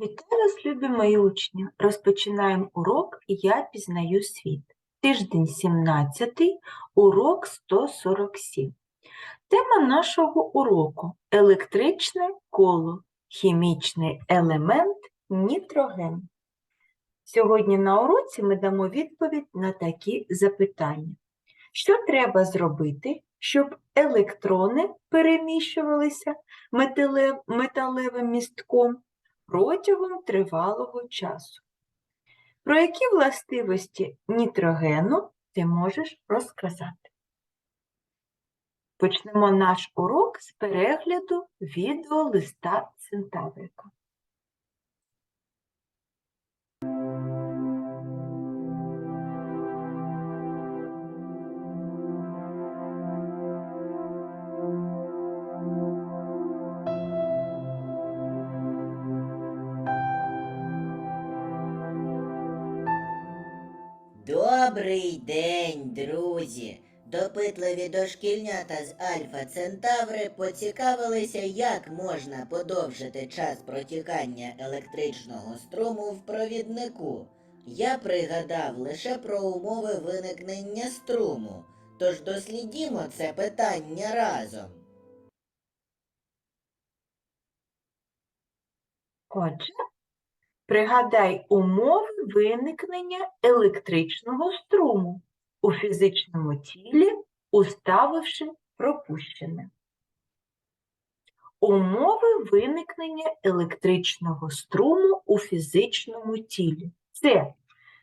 Вітаю вас, любі мої учні! Розпочинаємо урок «Я пізнаю світ». Тиждень 17, урок 147. Тема нашого уроку – електричне коло, хімічний елемент нітроген. Сьогодні на уроці ми дамо відповідь на такі запитання. Що треба зробити, щоб електрони переміщувалися металевим містком протягом тривалого часу. Про які властивості нітрогену ти можеш розказати? Почнемо наш урок з перегляду відео листа Центаврика. Добрий день, друзі! Допитливі дошкільнята з Альфа Центаври поцікавилися, як можна подовжити час протікання електричного струму в провіднику. Я пригадав лише про умови виникнення струму, тож дослідімо це питання разом. Отже, пригадай умови виникнення електричного струму у фізичному тілі, уставивши пропущене. Умови виникнення електричного струму у фізичному тілі. Це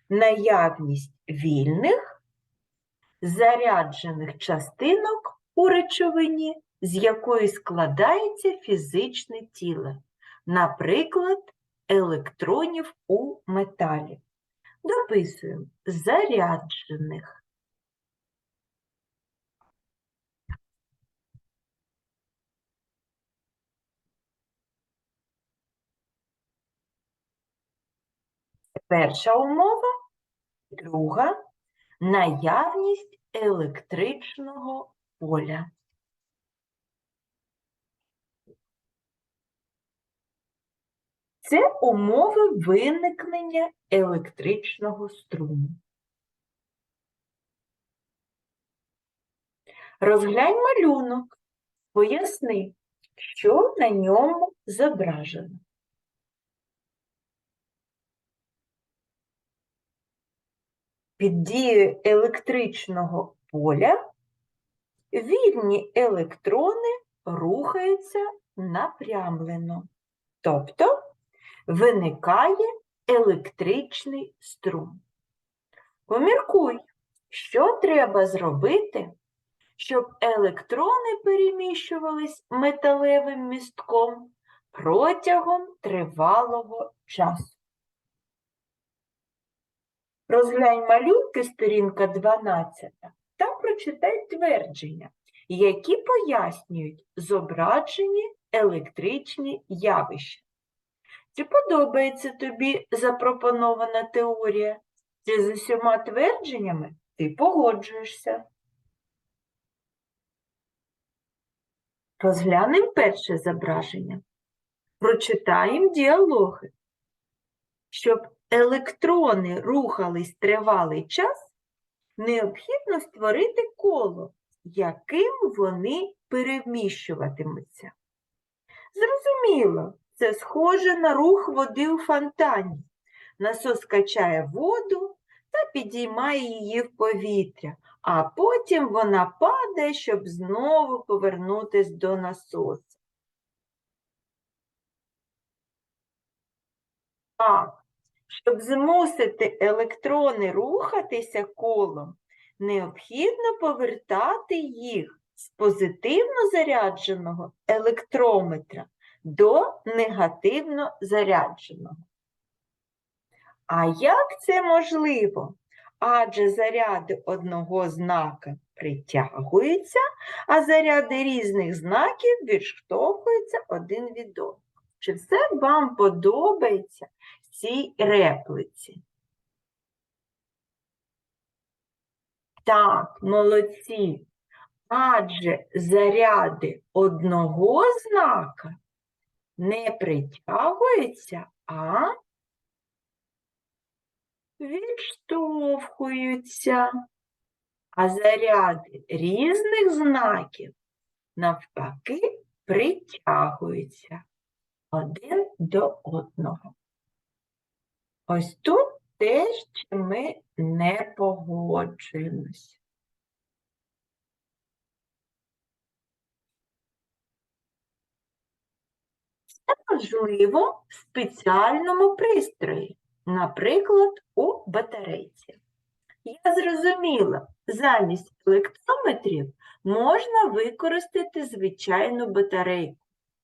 наявність вільних, заряджених частинок у речовині, з якої складається фізичне тіло, наприклад, електронів у металі. Дописуємо заряджених. Перша умова, друга наявність електричного поля. Це умови виникнення електричного струму. Розглянь малюнок, поясни, що на ньому зображено. Під дією електричного поля вільні електрони рухаються напрямлено, тобто виникає електричний струм. Поміркуй, що треба зробити, щоб електрони переміщувались металевим містком протягом тривалого часу. Розглянь малюнки, сторінка 12, та прочитай твердження, які пояснюють зображені електричні явища. Чи подобається тобі запропонована теорія? Чи з усіма твердженнями ти погоджуєшся? Розглянемо перше зображення. Прочитаємо діалоги. Щоб електрони рухались тривалий час, необхідно створити коло, яким вони переміщуватимуться. Зрозуміло, це схоже на рух води у фонтані. Насос качає воду та підіймає її в повітря, а потім вона падає, щоб знову повернутися до насосу. Так, щоб змусити електрони рухатися колом, необхідно повертати їх з позитивно зарядженого електрометра до негативно зарядженого. А як це можливо? Адже заряди одного знака притягуються, а заряди різних знаків відштовхуються один від одного. Чи все вам подобається в цій реплиці? Так, молодці. Адже заряди одного знака не притягуються, а відштовхуються, а заряди різних знаків навпаки притягуються один до одного. Ось тут теж ми не погоджуємось. Це можливо в спеціальному пристрої, наприклад, у батарейці. Я зрозуміла, замість електрометрів можна використати звичайну батарейку.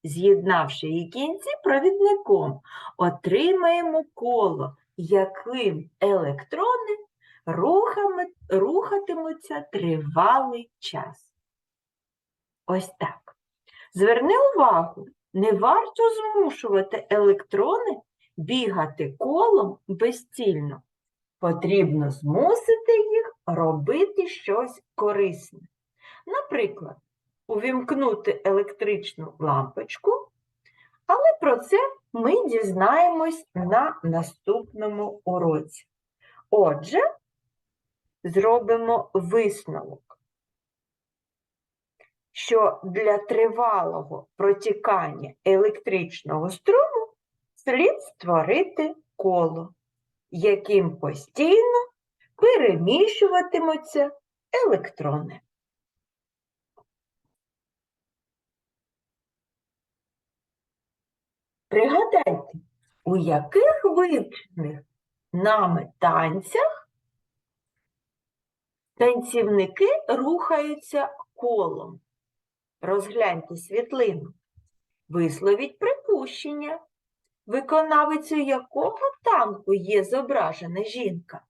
З'єднавши її кінці провідником, отримаємо коло, яким електрони рухатимуться тривалий час. Ось так. Зверни увагу, не варто змушувати електрони бігати колом безцільно. Потрібно змусити їх робити щось корисне. Наприклад, увімкнути електричну лампочку, але про це ми дізнаємось на наступному уроці. Отже, зробимо висновок, що для тривалого протікання електричного струму слід створити коло, яким постійно переміщуватимуться електрони. Пригадайте, у яких вивчених нами танцях танцівники рухаються колом. Розгляньте світлину. Висловіть припущення, виконавицею якого танку є зображена жінка.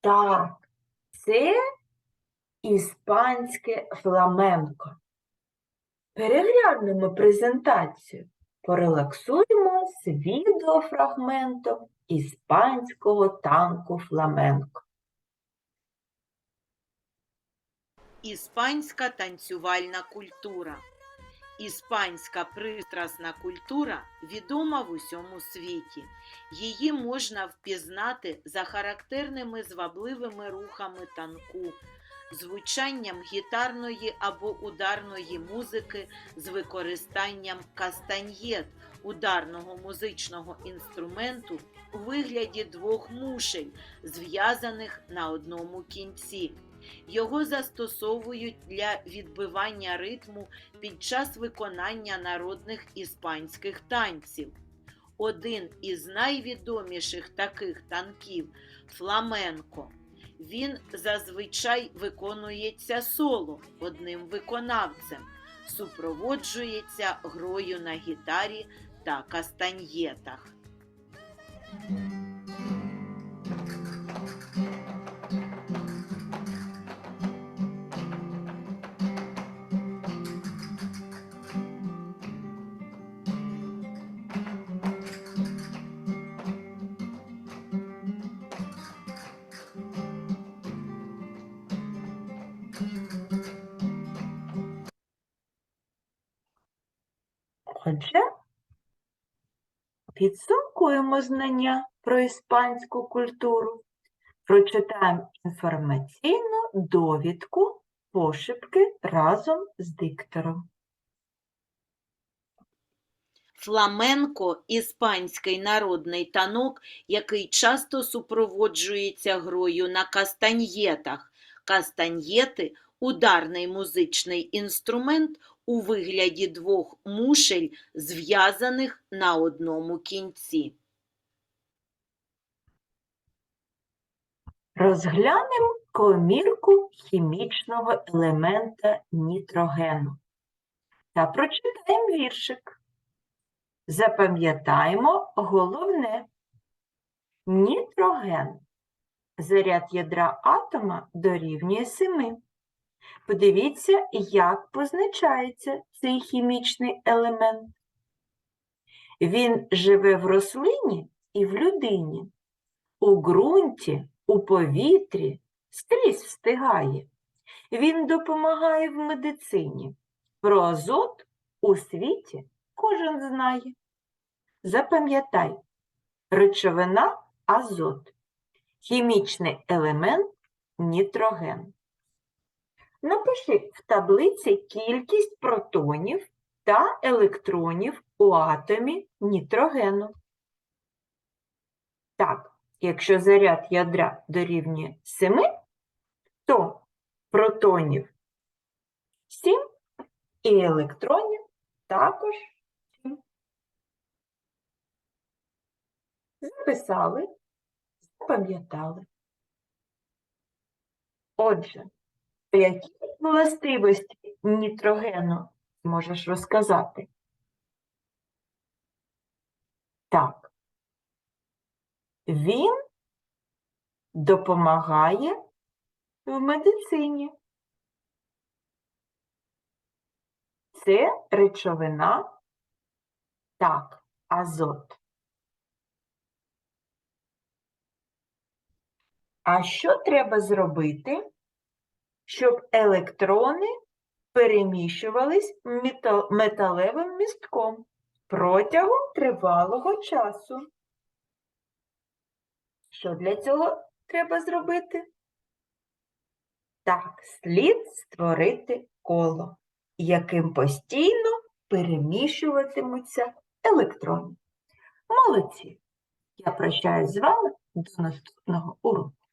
Так, це іспанське фламенко. Переглянемо презентацію. Порелаксуємо з відеофрагментом іспанського танку фламенко. Іспанська танцювальна культура. Іспанська пристрасна культура відома в усьому світі. Її можна впізнати за характерними звабливими рухами танку, звучанням гітарної або ударної музики з використанням кастаньєт ударного музичного інструменту у вигляді двох мушель, зв'язаних на одному кінці. Його застосовують для відбивання ритму під час виконання народних іспанських танців. Один із найвідоміших таких танків фламенко. Він зазвичай виконується соло одним виконавцем, супроводжується грою на гітарі та кастаньєтах. Отже, підсумкуємо знання про іспанську культуру, прочитаємо інформаційну довідку пошепки разом з диктором. Фламенко іспанський народний танок, який часто супроводжується грою на кастаньєтах. Кастаньєти ударний музичний інструмент у вигляді двох мушель, зв'язаних на одному кінці. Розглянемо комірку хімічного елемента нітрогену та прочитаємо віршик. Запам'ятаємо головне. Нітроген. Заряд ядра атома дорівнює 7. Подивіться, як позначається цей хімічний елемент. Він живе в рослині і в людині, у ґрунті, у повітрі, скрізь встигає. Він допомагає в медицині. Про азот у світі кожен знає. запам'ятай, речовина азот, хімічний елемент нітроген. Напиши в таблиці кількість протонів та електронів у атомі нітрогену. Так, якщо заряд ядра дорівнює 7, то протонів 7 і електронів також 7. Записали, запам'ятали. Отже, які властивості нітрогену можеш розказати? Так. Він допомагає в медицині. Це речовина, так, азот. А що треба зробити, щоб електрони переміщувались мета- металевим містком протягом тривалого часу? Що для цього треба зробити? Так, слід створити коло, яким постійно переміщуватимуться електрони. Молодці! Я прощаюсь з вами до наступного уроку.